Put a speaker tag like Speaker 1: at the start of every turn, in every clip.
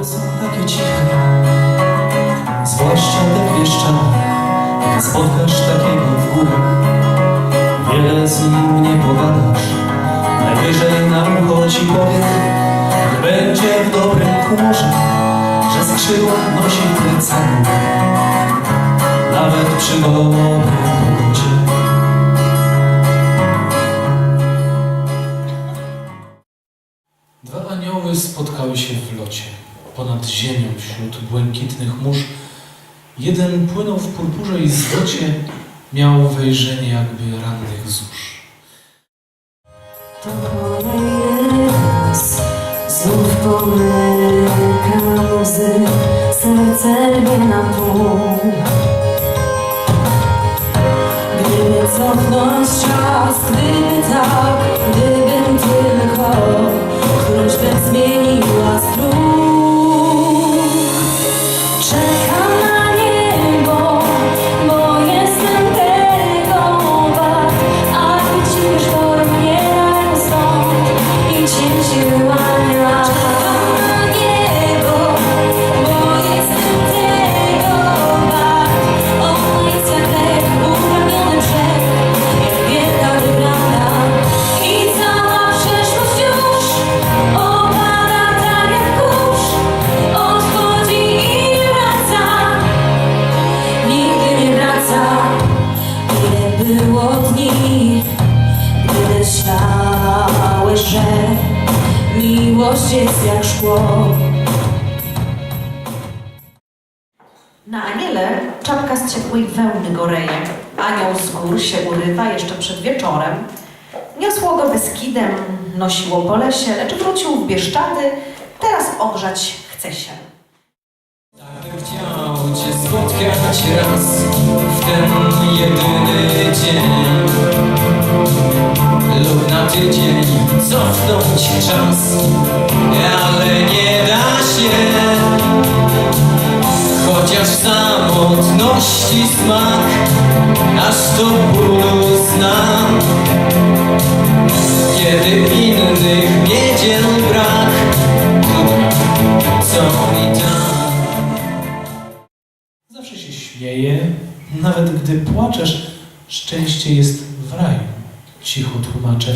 Speaker 1: One są takie ciche, zwłaszcza te pieszczane. Gdy spotkasz takiego w górach, wiele z nim nie pogadasz. Najwyżej na ucho ci powie, będzie w dobrym humorze, że skrzydła nosi plecami, nawet przy dobrej wśród błękitnych mórz. Jeden płynął w purpurze i złocie, miał wejrzenie jakby rannych zórz.
Speaker 2: To raz Znów pomyka łzy Serce rwie na pół Gdyby cofnąć czas Gdyby tak Gdybym tylko Którąś by zmieniła Miłość jest jak szkło
Speaker 3: Na aniele czapka z ciepłej wełny goreje. Anioł z gór się urywa jeszcze przed wieczorem. Niosło go Beskidem, nosiło po lesie, lecz wrócił w Bieszczady. Teraz ogrzać chce się.
Speaker 1: Chciał Cię spotkać raz w ten jedyny dzień tydzień cofnąć czas, ale nie da się. Chociaż samotności smak, aż to bólu znam. Kiedy innych wiedział brak, co mi tam? Zawsze się śmieje, nawet gdy płaczesz, szczęście jest w raju. Cicho tłumaczę,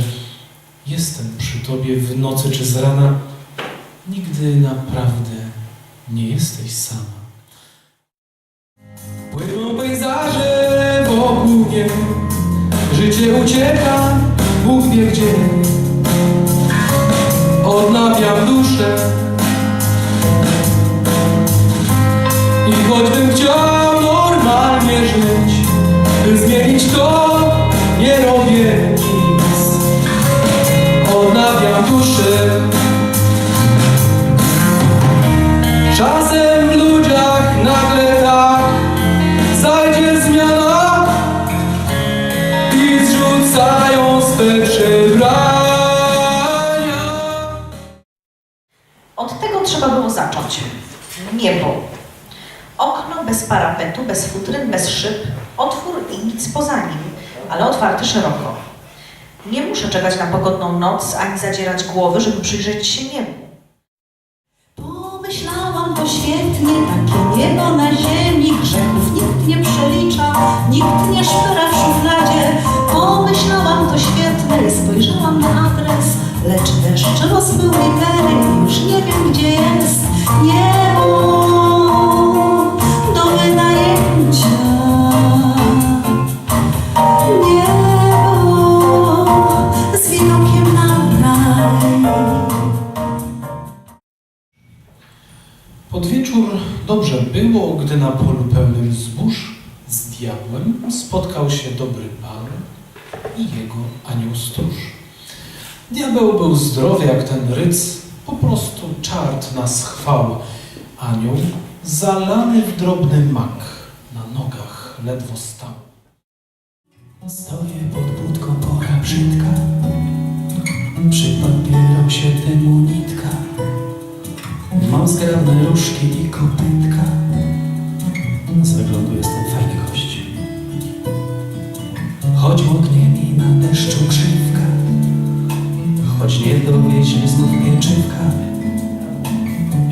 Speaker 1: jestem przy tobie w nocy czy z rana, nigdy naprawdę nie jesteś sama. Płyną pejzaże wokół mnie, życie ucieka, Bóg wie gdzie. Odnawiam duszę, I choćbym chciał normalnie żyć, by zmienić to,
Speaker 3: Niebo. Okno bez parapetu, bez futryn, bez szyb, otwór i nic poza nim, ale otwarty szeroko. Nie muszę czekać na pogodną noc, ani zadzierać głowy, żeby przyjrzeć się niebu.
Speaker 2: Pomyślałam to świetnie, takie niebo na ziemi, grzechów nikt nie przelicza, nikt nie szpera w szufladzie. Pomyślałam to świetne, spojrzałam na adres, lecz deszcz rozmył litery już nie wiem gdzie jest niebo do wynajęcia. Niebo z widokiem na raj.
Speaker 1: Pod wieczór dobrze było, gdy na polu pełnym zbóż z diabłem spotkał się dobry pan i jego anioł stróż. Diabeł był zdrowy jak ten ryc, po prostu czart nas chwał. Anioł zalany w drobny mak, na nogach ledwo stał. Stoję pod budką pora brzydka, przypapierał się temu nitka. Mam zgrabne różki i kopytka.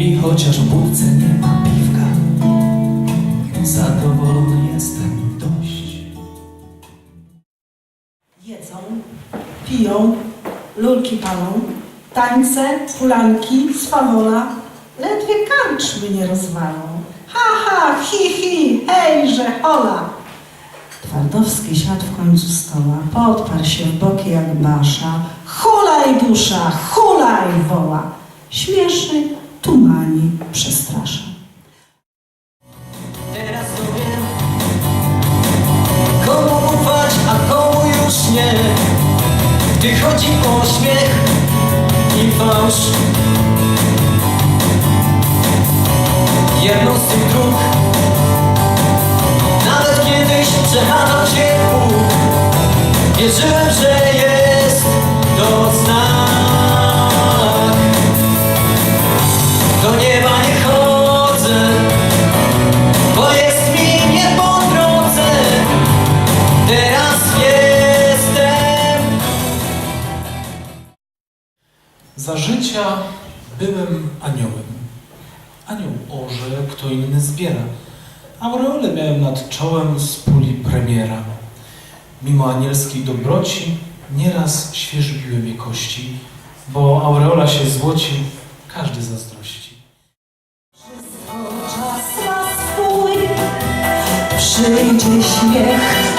Speaker 2: I chociaż w budce nie ma piwka Zadowolony jestem dość
Speaker 4: Jedzą, piją, lulki palą, tańce, fulanki, swawola, ledwie karczmy nie rozwalą. Ha, ha, hi, hi, hejże, hola. Twardowski siadł w końcu stoła, podparł się w boki jak basza. Hulaj dusza, hulaj woła. Śmieszy, tumani, przestrasza.
Speaker 5: Teraz to wiem Komu ufać, a komu już nie. Gdy chodzi o śmiech i fałsz. Jedną z tych dróg Nawet kiedyś przechadzał się Bóg Wierzyłem, że
Speaker 1: byłem aniołem. Anioł orze, kto inny zbiera. Aureolę miałem nad czołem z puli premiera. Mimo anielskiej dobroci nieraz świeżbiły mnie kości, bo aureola się złoci, każdy zazdrości.
Speaker 4: Czas ma swój, przyjdzie śmiech,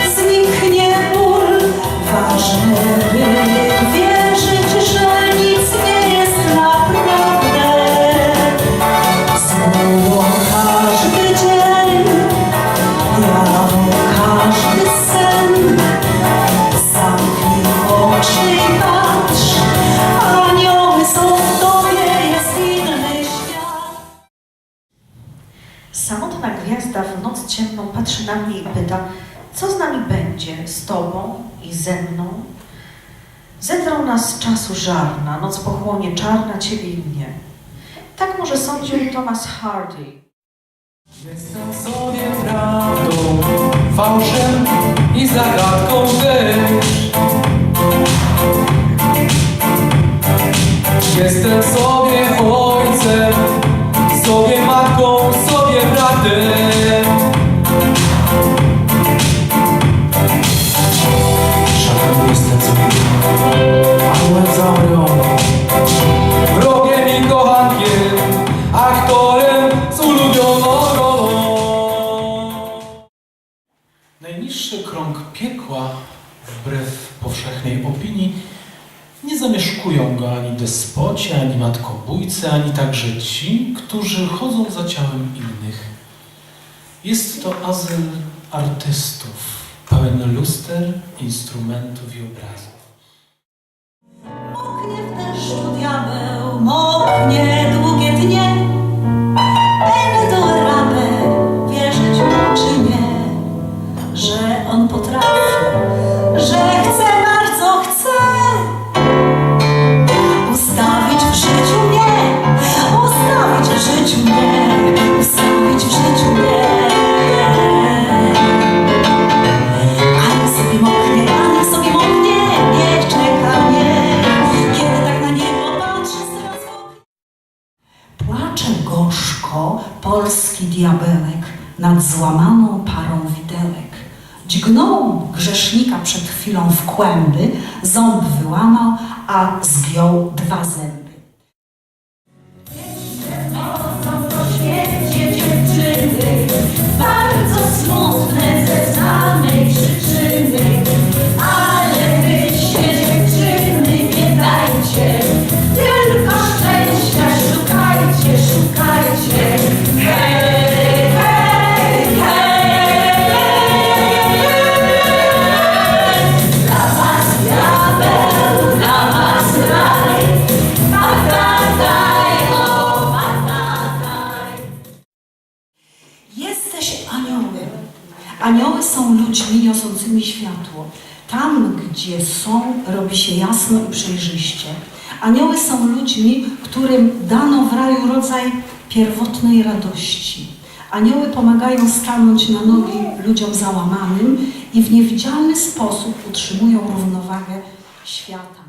Speaker 4: i
Speaker 3: pyta, co z nami będzie, z tobą i ze mną? Zetrą nas czasu żarna, noc pochłonie czarna ciebie i mnie. Tak może sądził Thomas Hardy.
Speaker 2: Jestem sobie prawdą, fałszem i zagadką też. Jestem sobie
Speaker 1: Najniższy krąg piekła, wbrew powszechnej opinii, nie zamieszkują go ani despoci, ani matkobójcy, ani także ci, którzy chodzą za ciałem innych. Jest to azyl artystów, pełen luster, instrumentów i obrazów.
Speaker 4: Moknie w deszczu diabeł, moknie gorzko polski diabełek nad złamaną parą widełek. Dźgnął grzesznika przed chwilą w kłęby, ząb wyłamał, a zgiął dwa zęby. Światło. Tam, gdzie są, robi się jasno i przejrzyście. Anioły są ludźmi, którym dano w raju rodzaj pierwotnej radości. Anioły pomagają stanąć na nogi ludziom załamanym i w niewidzialny sposób utrzymują równowagę świata.